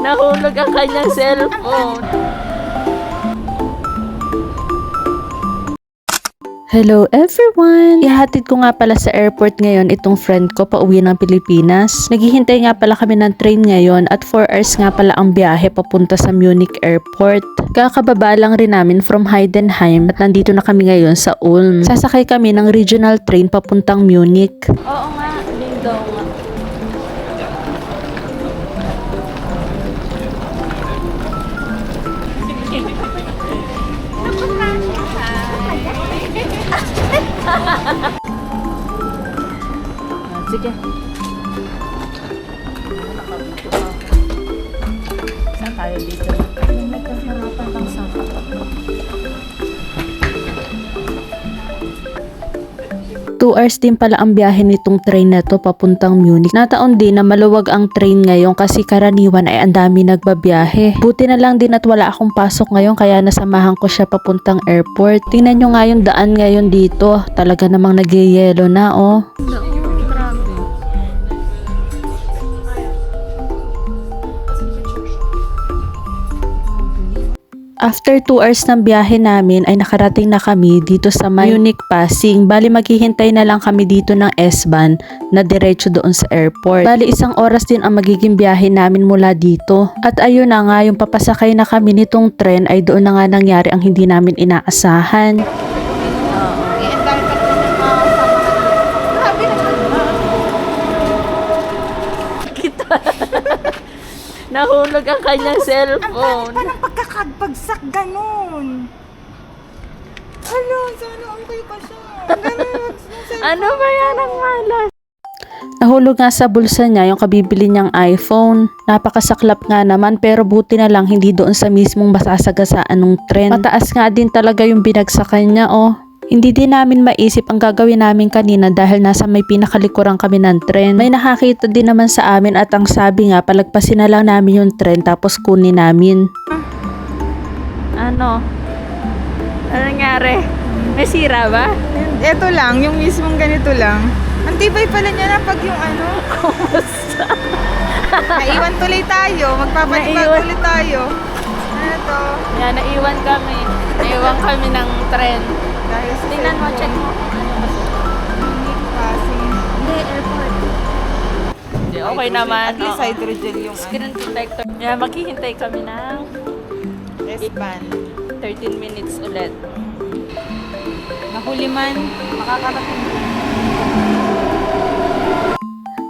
Nahulog ang kanyang cellphone. Hello everyone! Ihatid ko nga pala sa airport ngayon itong friend ko pauwi ng Pilipinas. Naghihintay nga pala kami ng train ngayon at 4 hours nga pala ang biyahe papunta sa Munich Airport. Kakababa lang rin namin from Heidenheim at nandito na kami ngayon sa Ulm. Sasakay kami ng regional train papuntang Munich. Oo nga, lingdong. Sige. Saan tayo dito? 2 hours din pala ang biyahe nitong train na to papuntang Munich. Nataon din na maluwag ang train ngayon kasi karaniwan ay ang dami nagbabiyahe. Buti na lang din at wala akong pasok ngayon kaya nasamahan ko siya papuntang airport. Tingnan nyo nga yung daan ngayon dito. Talaga namang nagyayelo na oh. After 2 hours ng biyahe namin ay nakarating na kami dito sa Munich Passing. Bali maghihintay na lang kami dito ng S-Bahn na diretso doon sa airport. Bali isang oras din ang magiging biyahe namin mula dito. At ayun na nga yung papasakay na kami nitong tren ay doon na nga nangyari ang hindi namin inaasahan. Nahulog ang kanyang Ang cellphone. Pagkakagbagsak ganun. Hala, sana okay pa siya. Ganun, Ano ba yan ang malas? Nahulog nga sa bulsa niya yung kabibili niyang iPhone. Napakasaklap nga naman pero buti na lang hindi doon sa mismong masasagasaan ng tren. Mataas nga din talaga yung binagsakan niya oh. Hindi din namin maisip ang gagawin namin kanina dahil nasa may pinakalikuran kami ng tren. May nakakita din naman sa amin at ang sabi nga palagpasin na lang namin yung tren tapos kunin namin. Ano? Ano nangyari? May sira ba? Ito lang, yung mismong ganito lang. Ang tibay pala niya na pag yung ano. Kumusta? Naiwan tuloy tayo. Magpapatibag Naiwan. ulit tayo. Ano to? Yan, naiwan kami. Naiwan kami ng tren. Dahil sa Tingnan mo, check mo. Unique passing. Hindi, airport. Hindi, okay naman. At least hydrogen yung ano. Screen protector. Yan, maghihintay kami ng S-Bahn. 13 minutes ulit. Nahuli man, makakarating.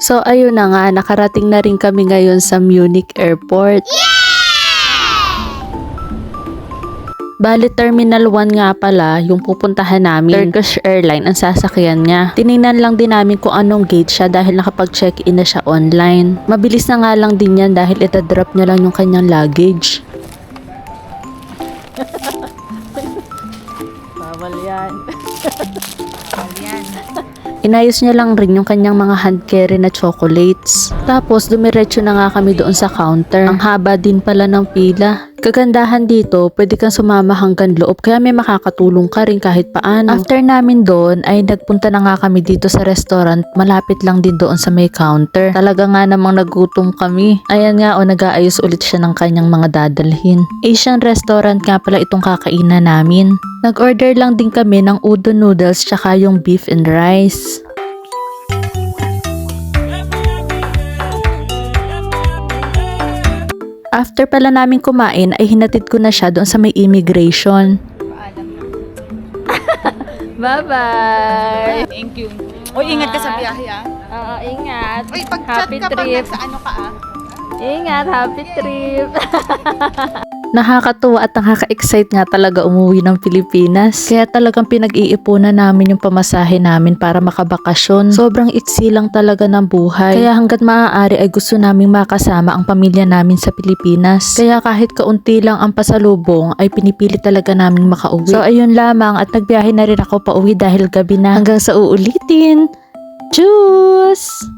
So, ayun na nga, nakarating na rin kami ngayon sa Munich Airport. Bali, Terminal 1 nga pala yung pupuntahan namin. Turkish Airline ang sasakyan niya. Tiningnan lang din namin kung anong gate siya dahil nakapag-check-in na siya online. Mabilis na nga lang din yan dahil itadrop niya lang yung kanyang luggage. Bawal yan. Ayan. Inayos niya lang rin yung kanyang mga hand carry na chocolates. Tapos dumiretso na nga kami doon sa counter. Ang haba din pala ng pila. Kagandahan dito, pwede kang sumama hanggang loob kaya may makakatulong ka rin kahit paano. After namin doon ay nagpunta na nga kami dito sa restaurant malapit lang din doon sa may counter. Talaga nga namang nagutom kami. Ayan nga o nag-aayos ulit siya ng kanyang mga dadalhin. Asian restaurant nga pala itong kakainan namin. Nag-order lang din kami ng udon noodles tsaka yung beef and rice. After pala namin kumain ay hinatid ko na siya doon sa may immigration. Bye-bye! Thank you. Uy, ingat ka sa biyahe ah. Oo, ingat. Uy, pag-chat Happy ka pag trip. nasa ano ka ah. Ingat, happy trip! Nakakatuwa at nakaka-excite nga talaga umuwi ng Pilipinas. Kaya talagang pinag-iipunan namin yung pamasahe namin para makabakasyon. Sobrang itsi lang talaga ng buhay. Kaya hanggat maaari ay gusto naming makasama ang pamilya namin sa Pilipinas. Kaya kahit kaunti lang ang pasalubong ay pinipili talaga namin makauwi. So ayun lamang at nagbiyahe na rin ako pauwi dahil gabi na. Hanggang sa uulitin. Tschüss!